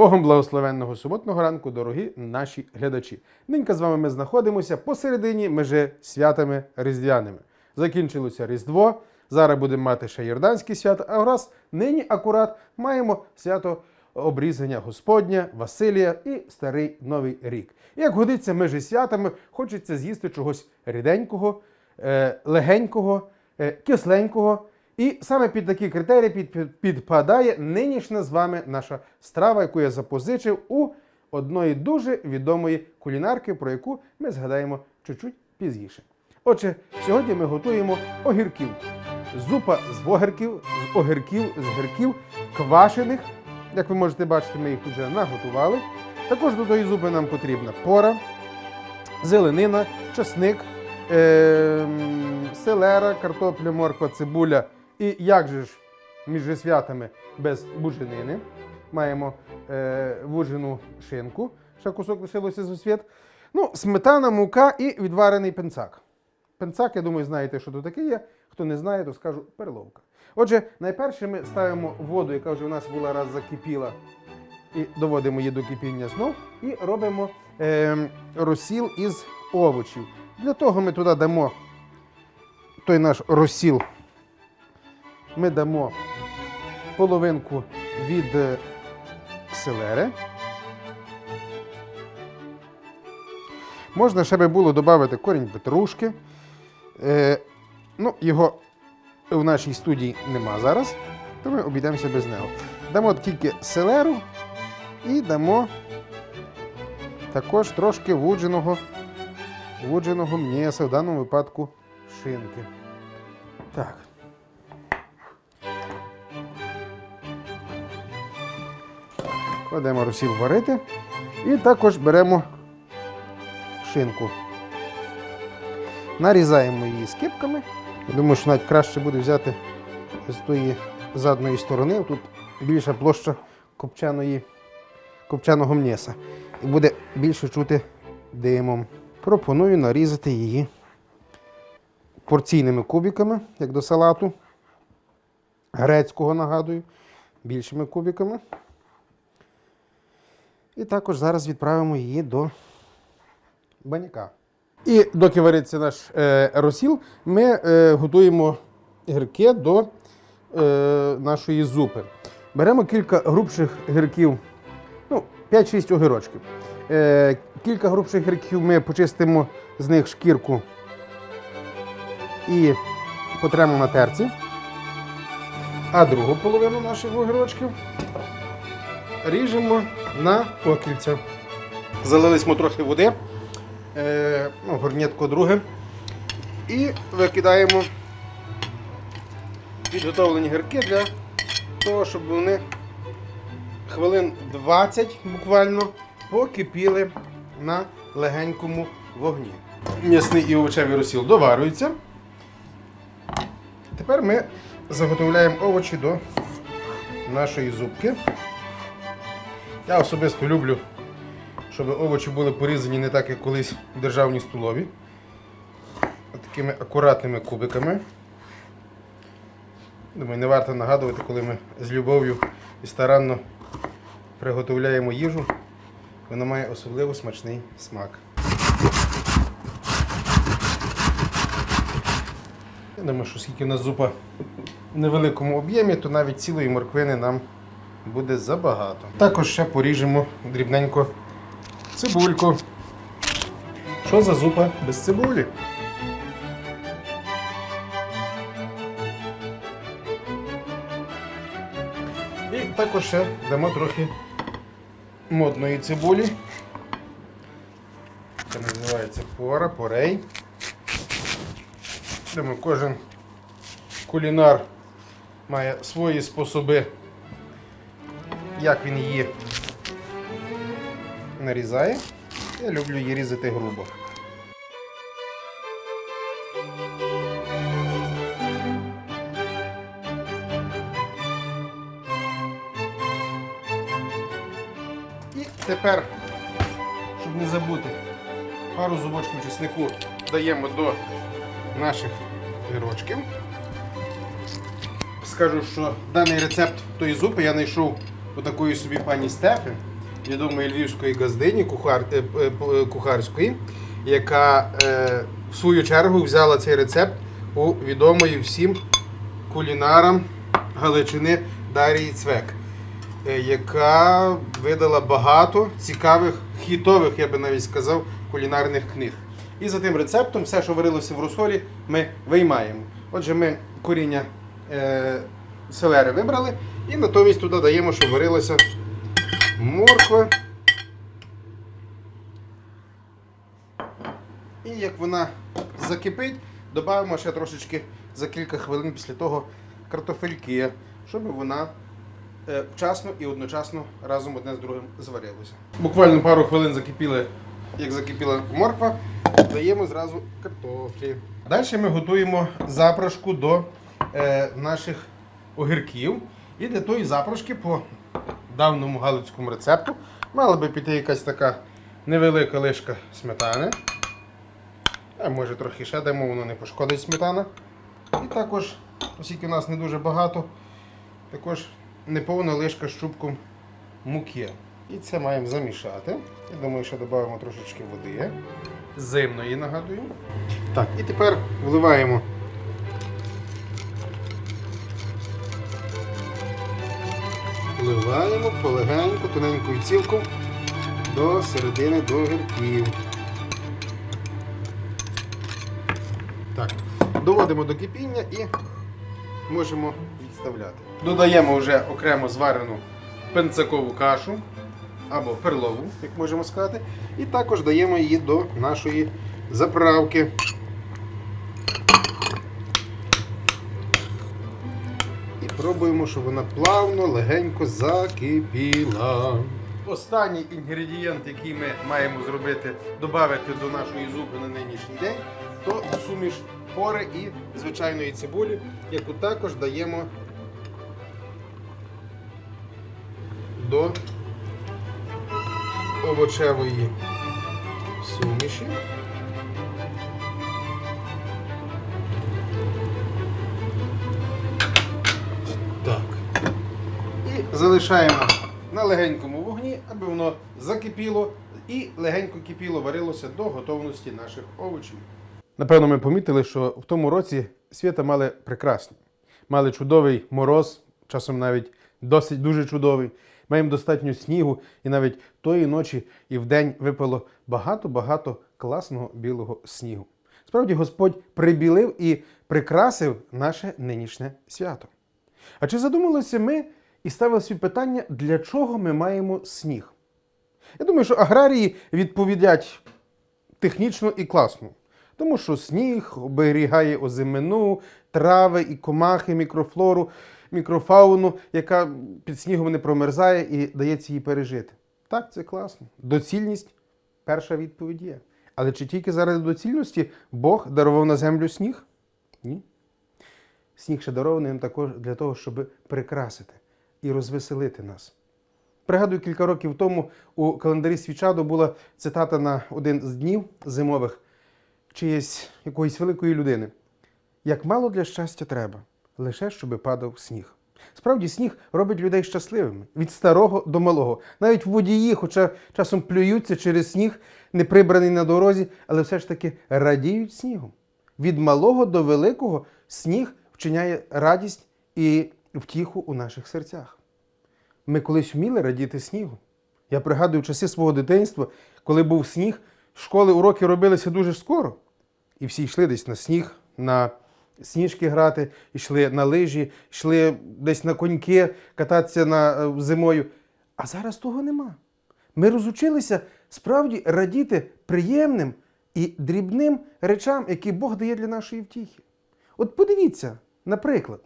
Богом благословенного суботного ранку, дорогі наші глядачі. Нинька з вами ми знаходимося посередині межи святами різдвяними. Закінчилося Різдво. Зараз будемо мати ще Йорданські свята, а раз нині акурат маємо свято обрізання Господня, Василія і Старий Новий рік. Як годиться між святами, хочеться з'їсти чогось ріденького, е, легенького, е, кисленького. І саме під такі критерії під, під- підпадає нинішня з вами наша страва, яку я запозичив у одної дуже відомої кулінарки, про яку ми згадаємо чуть-чуть пізніше. Отже, сьогодні ми готуємо огірків. Зупа з огірків, з огірків, з гірків квашених. Як ви можете бачити, ми їх вже наготували. Також до тої зупи нам потрібна пора, зеленина, часник, ем, селера, картопля, морква, цибуля. І як же ж між святами без буженини? Маємо е, вужену шинку, ще кусок лишилося з освіт. Ну, сметана, мука і відварений пенцак. Пенцак, я думаю, знаєте, що то таке є. Хто не знає, то скажу перловка. Отже, найперше ми ставимо воду, яка вже у нас була раз закипіла, і доводимо її до кипіння знов, і робимо е, розсіл із овочів. Для того ми туди дамо той наш розсіл. Ми дамо половинку від е, селери. Можна ще би було додати корінь петрушки. Е, ну, його в нашій студії нема зараз, то ми обійдемося без нього. Дамо тільки селеру і дамо також трошки вудженого, вудженого м'яса, в даному випадку шинки. Так. Кладемо розсіл варити. І також беремо шинку. Нарізаємо її скипками. Я думаю, що навіть краще буде взяти з тої задної сторони. Тут більша площа копчаної, копчаного м'яса. І буде більше чути димом. Пропоную нарізати її порційними кубиками, як до салату. Грецького нагадую, більшими кубиками. І також зараз відправимо її до баняка. І доки вариться наш е, розсіл, ми е, готуємо гірки до е, нашої зупи. Беремо кілька грубших гірків, ну, 5-6 огірочків. Е, кілька грубших гірків ми почистимо з них шкірку і потремо на терці. А другу половину наших огірочків ріжемо на покільця. Залились ми трохи води, е, ну, горнятко друге. І викидаємо підготовлені гірки для того, щоб вони хвилин 20 буквально покипіли на легенькому вогні. М'ясний і овочевий розсіл доварюється. Тепер ми заготовляємо овочі до нашої зубки. Я особисто люблю, щоб овочі були порізані не так, як колись в державній столові. Такими акуратними кубиками. Думаю, не варто нагадувати, коли ми з любов'ю і старанно приготовляємо їжу. Вона має особливо смачний смак. Я думаю, що скільки у нас зупа в невеликому об'ємі, то навіть цілої морквини нам буде забагато. Також ще поріжемо дрібненько цибульку. Що за зупа без цибулі? І також ще дамо трохи модної цибулі. Це називається пора, порей. Думаю, кожен кулінар має свої способи, як він її нарізає. Я люблю її різати грубо. І тепер, щоб не забути, пару зубочків чеснику даємо до наших гірочків. Скажу, що даний рецепт тої зупи я знайшов у такої собі пані Стефи. відомої львівської газдині кухар, е, е, е, кухарської, яка е, в свою чергу взяла цей рецепт у відомої всім кулінарам Галичини Дарії Цвек, яка видала багато цікавих, хітових, я би навіть сказав, кулінарних книг. І за тим рецептом все, що варилося в розсолі, ми виймаємо. Отже, ми коріння е, селери вибрали і натомість туди даємо, щоб варилася морква. І як вона закипить, додаємо ще трошечки за кілька хвилин після того картофельки, щоб вона е, вчасно і одночасно разом одне з другим зварилося. Буквально пару хвилин закипіли, як закипіла морква, даємо зразу картофлі. Далі ми готуємо запрошку до е, наших огірків. І для тої запрошки по давному галицькому рецепту мала би піти якась така невелика лишка сметани. А може трохи ще дамо, воно не пошкодить сметана. І також, оскільки у нас не дуже багато, також неповна лишка з чубком муки. І це маємо замішати. Я думаю, що додаємо трошечки води. Зимної, нагадую. Так, і тепер вливаємо Вливаємо полегеньку, тоненькою цілку до середини до гірків. Так, доводимо до кипіння і можемо відставляти. Додаємо вже окремо зварену пенцакову кашу або перлову, як можемо сказати. І також даємо її до нашої заправки. І пробуємо, щоб вона плавно, легенько закипіла. Останній інгредієнт, який ми маємо зробити, додати до нашої зупи на нинішній день, то суміш пори і звичайної цибулі, яку також даємо до овочевої суміші. Залишаємо на легенькому вогні, аби воно закипіло і легенько кипіло, варилося до готовності наших овочів. Напевно, ми помітили, що в тому році свята мали прекрасні. Мали чудовий мороз, часом навіть досить дуже чудовий. Маємо достатньо снігу, і навіть тої ночі і вдень випало багато-багато класного білого снігу. Справді Господь прибілив і прикрасив наше нинішнє свято. А чи задумалися ми і ставили собі питання, для чого ми маємо сніг? Я думаю, що аграрії відповідять технічно і класно. Тому що сніг оберігає озимину, трави і комахи, мікрофлору, мікрофауну, яка під снігом не промерзає і дається їй пережити. Так, це класно. Доцільність перша відповідь є. Але чи тільки заради доцільності Бог дарував на землю сніг? Ні. Сніг ще дарований також для того, щоб прикрасити і розвеселити нас. Пригадую, кілька років тому у календарі Свічадо була цитата на один з днів зимових чиєсь якоїсь великої людини. Як мало для щастя треба, лише щоби падав сніг. Справді, сніг робить людей щасливими від старого до малого. Навіть водії, хоча часом плюються через сніг, не прибраний на дорозі, але все ж таки радіють снігом. Від малого до великого сніг вчиняє радість і втіху у наших серцях. Ми колись вміли радіти снігу. Я пригадую часи свого дитинства, коли був сніг, школи уроки робилися дуже скоро. І всі йшли десь на сніг, на сніжки грати, йшли на лижі, йшли десь на коньки кататися на, е, зимою. А зараз того нема. Ми розучилися справді радіти приємним і дрібним речам, які Бог дає для нашої втіхи. От подивіться, наприклад,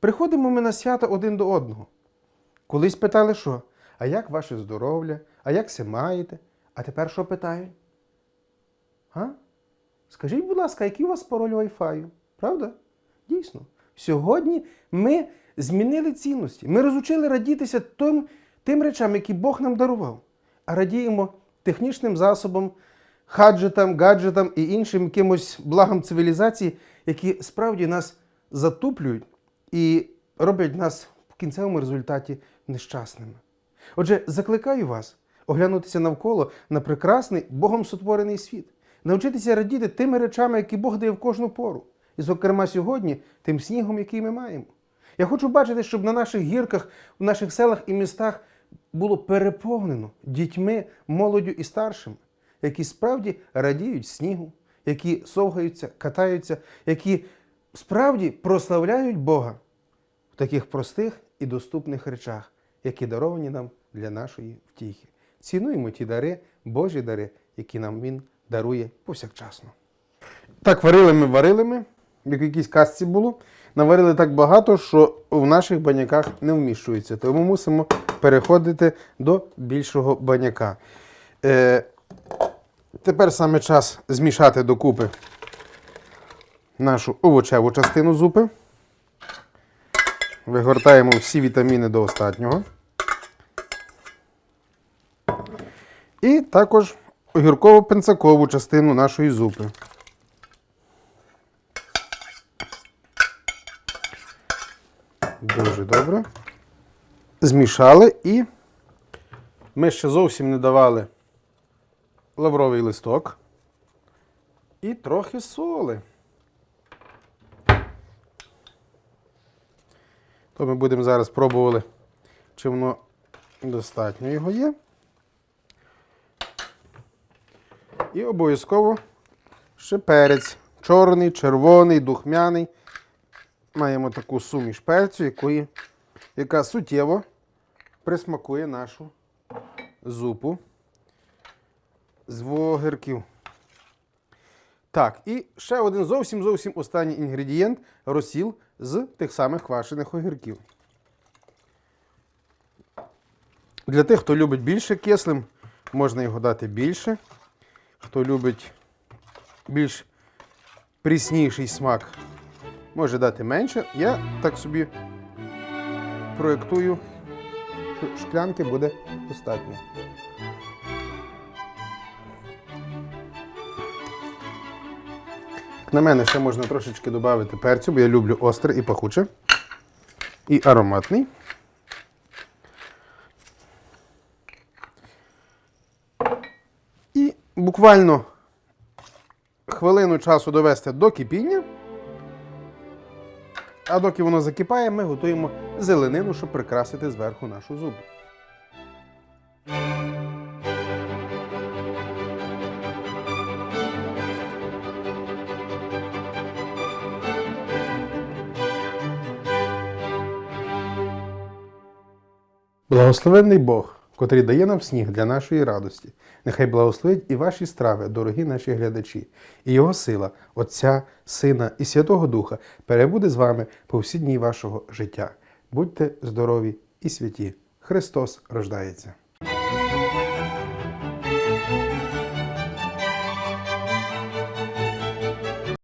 приходимо ми на свято один до одного. Колись питали, що? А як ваше здоров'я? А як се маєте? А тепер що питають? А? Скажіть, будь ласка, який у вас пароль Wi-Fi? Правда? Дійсно. Сьогодні ми змінили цінності. Ми розучили радітися тим, тим речам, які Бог нам дарував. А радіємо технічним засобам, хаджетам, гаджетам і іншим якимось благам цивілізації, які справді нас затуплюють і роблять нас в кінцевому результаті нещасними. Отже, закликаю вас оглянутися навколо на прекрасний Богом сотворений світ, навчитися радіти тими речами, які Бог дає в кожну пору. І, зокрема, сьогодні тим снігом, який ми маємо. Я хочу бачити, щоб на наших гірках, в наших селах і містах було переповнено дітьми, молоддю і старшими, які справді радіють снігу, які совгаються, катаються, які справді прославляють Бога в таких простих і доступних речах, які даровані нам для нашої втіхи. Цінуємо ті дари, Божі дари, які нам Він дарує повсякчасно. Так, варили ми, варили ми, як в якійсь казці було. Наварили так багато, що в наших баняках не вміщується. Тому мусимо переходити до більшого баняка. Е, тепер саме час змішати докупи нашу овочеву частину зупи. Вигортаємо всі вітаміни до останнього. І також огірково-пенцакову частину нашої зупи. Дуже добре. Змішали і ми ще зовсім не давали лавровий листок і трохи соли. То ми будемо зараз пробували, чи воно достатньо його є. І обов'язково ще перець. Чорний, червоний, духмяний. Маємо таку суміш перцю, якої, яка суттєво присмакує нашу зупу з вогірків. Так, і ще один зовсім зовсім останній інгредієнт розсіл з тих самих квашених огірків. Для тих, хто любить більше кислим, можна його дати більше. Хто любить більш прісніший смак, може дати менше. Я так собі проєктую, що шклянки буде достатньо. На мене ще можна трошечки додати перцю, бо я люблю остре і пахуче. І ароматний. І буквально хвилину часу довести до кипіння. А доки воно закипає, ми готуємо зеленину, щоб прикрасити зверху нашу зубу. Благословенний Бог, котрий дає нам сніг для нашої радості. Нехай благословить і ваші страви, дорогі наші глядачі, і Його сила, Отця, Сина і Святого Духа перебуде з вами по всі дні вашого життя. Будьте здорові і святі! Христос рождається!